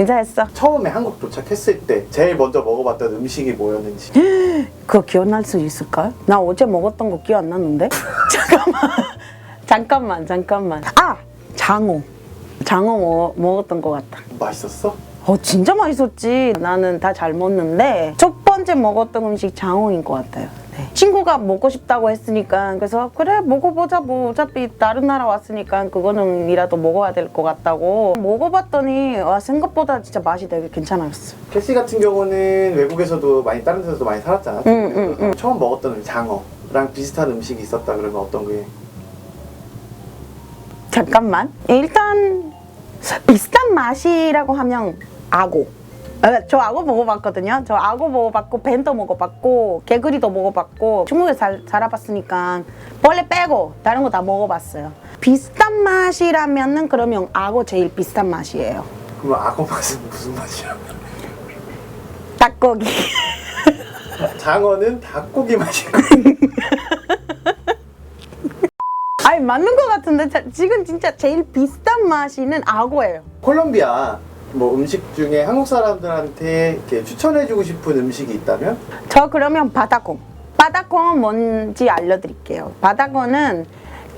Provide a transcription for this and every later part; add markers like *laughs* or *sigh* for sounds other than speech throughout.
인사했어. 처음에 한국 도착했을 때 제일 먼저 먹어봤던 음식이 뭐였는지 *gasps* 그거 기억날 수 있을까? 나 어제 먹었던 거 기억 안 나는데? *laughs* 잠깐만. 잠깐만, 잠깐만. 아! 장어. 장어 먹, 먹었던 것 같다. 맛있었어? 어, 진짜 맛있었지. 나는 다 잘 먹는데, 첫 번째 먹었던 음식 장어인 것 같아요. 네. 친구가 먹고 싶다고 했으니까, 그래서, 그래, 먹어보자. 뭐, 어차피 다른 나라 왔으니까, 그거는이라도 먹어야 될 것 같다고. 먹어봤더니, 와, 생각보다 진짜 맛이 되게 괜찮았어. 캐시 같은 경우는 외국에서도 많이 다른 데서도 많이 살았잖아. 응, 응, 응. 처음 먹었던 장어랑 비슷한 음식이 있었다 그러면 어떤 게? 잠깐만. 일단 비슷한 맛이라고 하면 악어. 아, 저 악어 먹어봤거든요. 저 악어 먹어봤고 벤도 먹어봤고 개구리도 먹어봤고 중국에 살, 살아봤으니까 벌레 빼고 다른 거 다 먹어봤어요. 비슷한 맛이라면은 그러면 악어 제일 비슷한 맛이에요. 그럼 악어 맛은 무슨 맛이야? 닭고기. *laughs* 장어는 닭고기 맛이고 *laughs* 아니 맞는 것 같은데 자- 지금 진짜 제일 비슷한 맛이는 악어예요. 콜롬비아 뭐 음식 중에 한국 사람들한테 이렇게 추천해주고 싶은 음식이 있다면? 저 그러면 바다콩. 바다콩은 뭔지 알려드릴게요. 바다콩은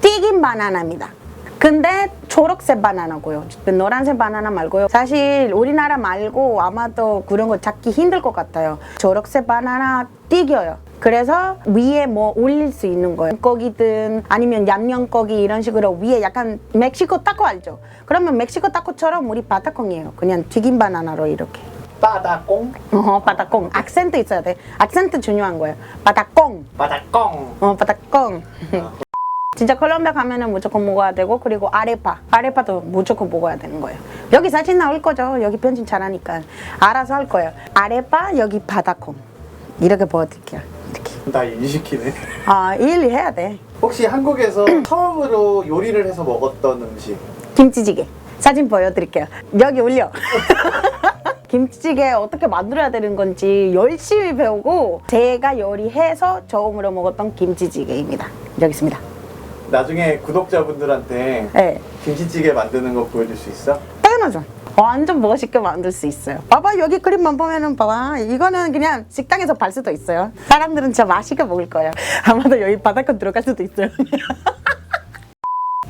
튀긴 바나나입니다. 근데 초록색 바나나고요. 노란색 바나나 말고요. 사실 우리나라 말고 아마도 그런 거 찾기 힘들 것 같아요. 초록색 바나나 튀겨요. 그래서 위에 뭐 올릴 수 있는 거예요. 고기든 아니면 양념고기 이런 식으로 위에 약간 멕시코 타코 알죠? 그러면 멕시코 타코처럼 우리 바다콩이에요. 그냥 튀긴 바나나로 이렇게. 빠다꽁? 어, 바다콩. 악센트 있어야 돼. 악센트 중요한 거예요. 바다콩. 빠다꽁 어, 바다콩. *laughs* 진짜 콜롬비아 가면은 무조건 먹어야 되고 그리고 아레파. 아레파도 무조건 먹어야 되는 거예요. 여기 사진 나올 거죠. 여기 편집 잘하니까 알아서 할 거예요. 아레파 여기 바다콩. 이렇게 보여드릴게요. 나 일시키네 아, 일을 해야 돼. 혹시 한국에서 *clears throat* 처음으로 요리를 해서 먹었던 음식 김치찌개. 사진 보여드릴게요. 여기 올려. *laughs* 김치찌개 어떻게 만들어야 되는 건지 열심히 배우고 제가 요리해서 처음으로 먹었던 김치찌개입니다. 여기 있습니다. 나중에 구독자분들한테 네. 김치찌개 만드는 거 보여줄 수 있어? 당연하죠. 완전 멋있게 만들 수 있어요. 봐봐 여기 그림만 보면은 봐봐 이거는 그냥 식당에서 팔 수도 있어요. 사람들은 진짜 맛있게 먹을 거예요. 아마도 여기 바닷가 들어갈 수도 있어요. *laughs*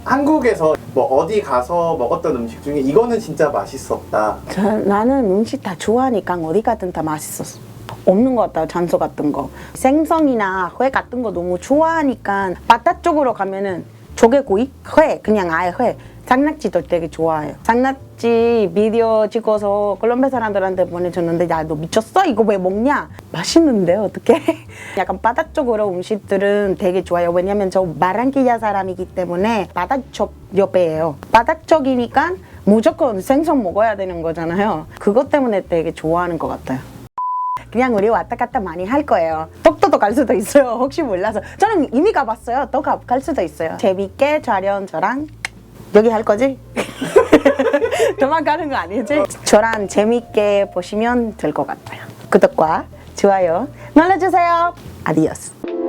한국에서 뭐 어디 가서 먹었던 음식 중에 이거는 진짜 맛있었다 저, 나는 음식 다 좋아하니까 어디 가든 다 맛있었어. 없는 것 같아요, 장소 같은 거. 생선이나 회 같은 거 너무 좋아하니까 바다 쪽으로 가면은 조개구이, 회, 그냥 아예 회. 장낙지도 되게 좋아해요. 장낙지 비디오 찍어서 콜롬비아 사람들한테 보내줬는데 야 너 미쳤어? 이거 왜 먹냐? 맛있는데 어떻게? *laughs* 약간 바다 쪽으로 음식들은 되게 좋아요. 왜냐면 저 마랑키야 사람이기 때문에 바다 쪽 옆에예요. 바다 쪽이니까 무조건 생선 먹어야 되는 거잖아요. 그것 때문에 되게 좋아하는 것 같아요. 그냥 우리 왔다 갔다 많이 할 거예요. 독도도 갈 수도 있어요. *laughs* 혹시 몰라서. 저는 이미 가봤어요. 또 갈 수도 있어요. 재밌게 촬영 저랑 여기 할 거지? *laughs* 도망가는 거 아니지? 저랑 재밌게 보시면 될 것 같아요. 구독과 좋아요 눌러주세요. 아디오스.